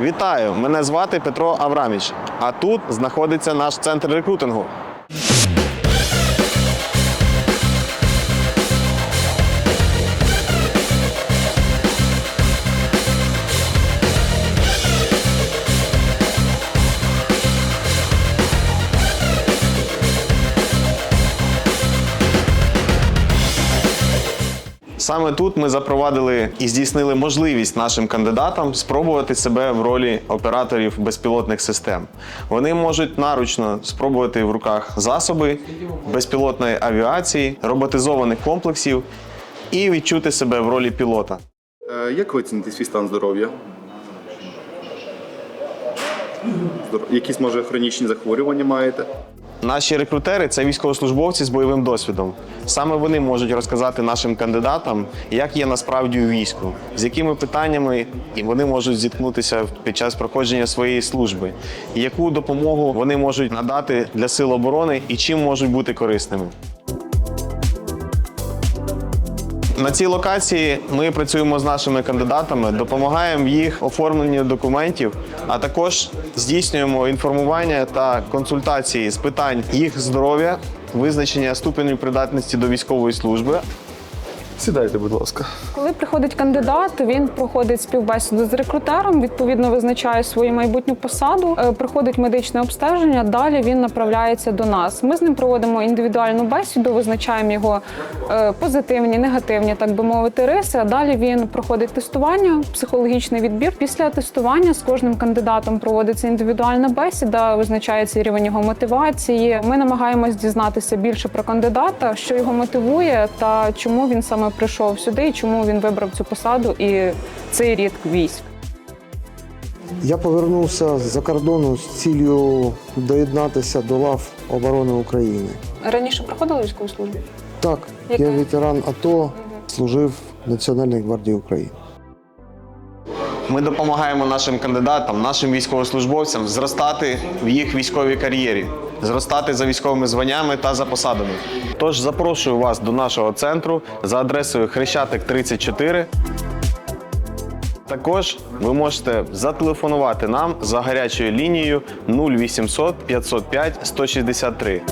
Вітаю! Мене звати Петро Авраміч. А тут знаходиться наш центр рекрутингу. Саме тут ми запровадили і здійснили можливість нашим кандидатам спробувати себе в ролі операторів безпілотних систем. Вони можуть наручно спробувати в руках засоби безпілотної авіації, роботизованих комплексів і відчути себе в ролі пілота. Е, Як ви оціните свій стан здоров'я? Якісь може хронічні захворювання маєте? Наші рекрутери це військовослужбовці з бойовим досвідом. Саме вони можуть розказати нашим кандидатам, як є насправді у війську, з якими питаннями вони можуть зіткнутися під час проходження своєї служби, яку допомогу вони можуть надати для сил оборони і чим можуть бути корисними. На цій локації ми працюємо з нашими кандидатами, допомагаємо їх оформленні документів, а також здійснюємо інформування та консультації з питань їх здоров'я, визначення ступеню придатності до військової служби, Сідайте, будь ласка. Коли приходить кандидат, він проходить співбесіду з рекрутером, відповідно визначає свою майбутню посаду, е, проходить медичне обстеження. Далі він направляється до нас. Ми з ним проводимо індивідуальну бесіду, визначаємо його е, позитивні, негативні, так би мовити, риси. А далі він проходить тестування, психологічний відбір. Після тестування з кожним кандидатом проводиться індивідуальна бесіда, визначається рівень його мотивації. Ми намагаємось дізнатися більше про кандидата, що його мотивує та чому він саме прийшов сюди, і чому він вибрав цю посаду і цей рід військ. Я повернувся з-за кордону з ціллю доєднатися до лав оборони України. Раніше проходили військову службу? Так, Яка? я ветеран АТО, служив в Національній гвардії України. Ми допомагаємо нашим кандидатам, нашим військовослужбовцям зростати в їх військовій кар'єрі, зростати за військовими званнями та за посадами. Тож запрошую вас до нашого центру за адресою Хрещатик 34. Також ви можете зателефонувати нам за гарячою лінією 0800 505 163.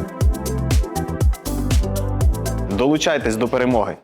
Долучайтесь до перемоги!